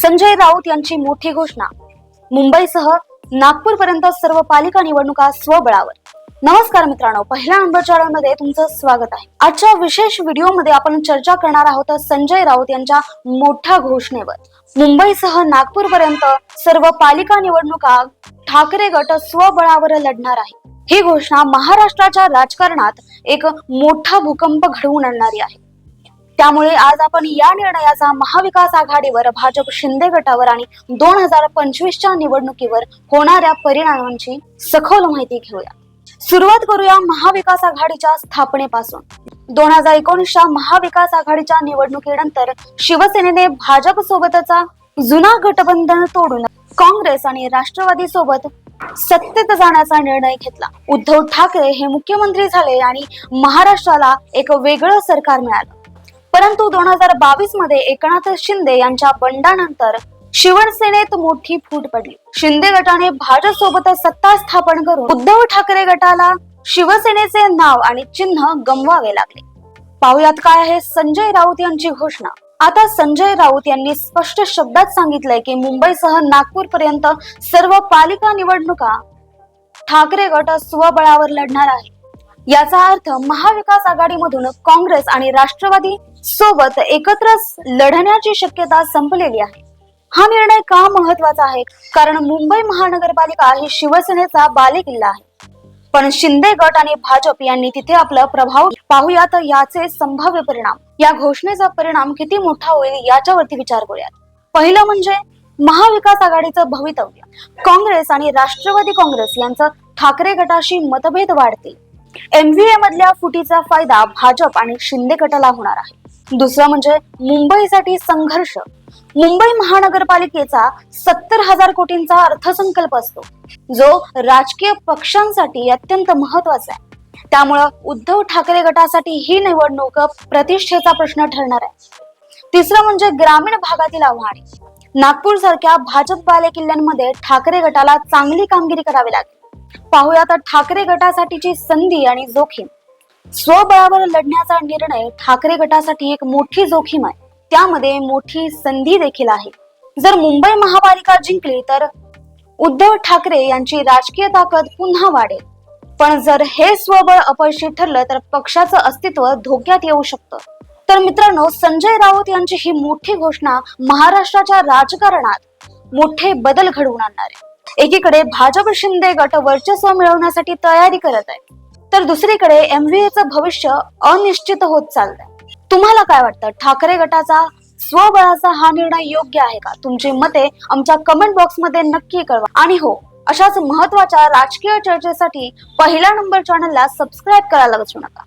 संजय राऊत यांची मोठी घोषणा. मुंबईसह नागपूरपर्यंत सर्व पालिका निवडणुका स्वबळावर. नमस्कार मित्रांनो पहिल्या नंबर चॅनलमध्ये तुमचं स्वागत आहे. आजच्या विशेष व्हिडिओमध्ये आपण चर्चा करणार आहोत संजय राऊत यांच्या मोठ्या घोषणेवर. मुंबईसह नागपूरपर्यंत सर्व पालिका निवडणुका ठाकरे गट स्वबळावर लढणार आहे. ही घोषणा महाराष्ट्राच्या राजकारणात एक मोठा भूकंप घडवून आणणारी आहे. त्यामुळे आज आपण या निर्णयाचा महाविकास आघाडीवर भाजप शिंदे गटावर आणि दोन हजार पंचवीसच्या निवडणुकीवर होणाऱ्या परिणामांची सखोल माहिती घेऊया. सुरुवात करूया महाविकास आघाडीच्या स्थापनेपासून. दोन हजार एकोणीसच्या महाविकास आघाडीच्या निवडणुकीनंतर शिवसेनेने भाजप सोबतचा जुना गठबंधन तोडून काँग्रेस आणि राष्ट्रवादी सोबत सत्तेत जाण्याचा निर्णय घेतला. उद्धव ठाकरे हे मुख्यमंत्री झाले आणि महाराष्ट्राला एक वेगळं सरकार मिळालं. परंतु दोन हजार बावीसमध्ये एकनाथ शिंदे यांच्या बंडानंतर शिवसेनेत मोठी फूट पडली. शिंदे गटाने भाजप सोबत सत्ता स्थापन करून उद्धव ठाकरे गटाला शिवसेनेचे नाव आणि चिन्ह गमवावे लागले. पाहुयात काय आहे संजय राऊत यांची घोषणा. आता संजय राऊत यांनी स्पष्ट शब्दात सांगितलंय की मुंबईसह नागपूर पर्यंत सर्व पालिका निवडणुका ठाकरे गट स्वबळावर लढणार आहे याचा अर्थ महाविकास आघाडीमधून काँग्रेस आणि राष्ट्रवादी सोबत एकत्र लढण्याची शक्यता संपलेली आहे. हा निर्णय का महत्त्वाचा आहे? कारण मुंबई महानगरपालिका ही शिवसेनेचा बालेकिल्ला आहे. पण शिंदे गट आणि भाजप यांनी तिथे आपला प्रभाव पाहूयात याचे संभाव्य परिणाम. या घोषणेचा परिणाम किती मोठा होईल याच्यावरती विचार करूयात. पहिलं म्हणजे महाविकास आघाडीचं भवितव्य. काँग्रेस आणि राष्ट्रवादी काँग्रेस यांचं ठाकरे गटाशी मतभेद वाढतील. एमव्हीए मधल्या फुटीचा फायदा भाजप आणि शिंदे गटाला होणार आहे. दुसरं म्हणजे मुंबईसाठी संघर्ष. मुंबई महानगरपालिकेचा सत्तर हजार कोटींचा अर्थसंकल्प असतो. जो राजकीय पक्षांसाठी अत्यंत महत्त्वाचा आहे. त्यामुळं उद्धव ठाकरे गटासाठी ही निवडणूक प्रतिष्ठेचा प्रश्न ठरणार आहे. तिसरं म्हणजे ग्रामीण भागातील आव्हाने. नागपूर सारख्या भाजप किल्ल्यांमध्ये ठाकरे गटाला चांगली कामगिरी करावी लागेल. पाहूया तर ठाकरे गटासाठीची संधी आणि जोखीम. स्वबळावर लढण्याचा निर्णय ठाकरे गटासाठी एक मोठी जोखीम आहे. त्यामध्ये मोठी संधी देखील आहे. जर मुंबई महापालिका जिंकली तर उद्धव ठाकरे यांची राजकीय ताकद पुन्हा वाढेल. पण जर हे स्वबळ अपयशी ठरलं तर पक्षाचं अस्तित्व धोक्यात येऊ शकतं. तर मित्रांनो संजय राऊत यांची ही मोठी घोषणा महाराष्ट्राच्या राजकारणात मोठे बदल घडवून आणणार आहे. एकीकडे भाजप शिंदे गट वर्चस्व मिळवण्यासाठी तयारी करत आहे. तर दुसरीकडे एमव्हीएचं भविष्य अनिश्चित होत चाललंय. तुम्हाला काय वाटतं? ठाकरे गटाचा स्वबळाचा हा निर्णय योग्य आहे का? तुमची मते आमच्या कमेंट बॉक्समध्ये नक्की कळवा. आणि हो अशाच महत्त्वाच्या राजकीय चर्चेसाठी पहिल्या नंबर चॅनलला सबस्क्राईब करायला विसरू नका.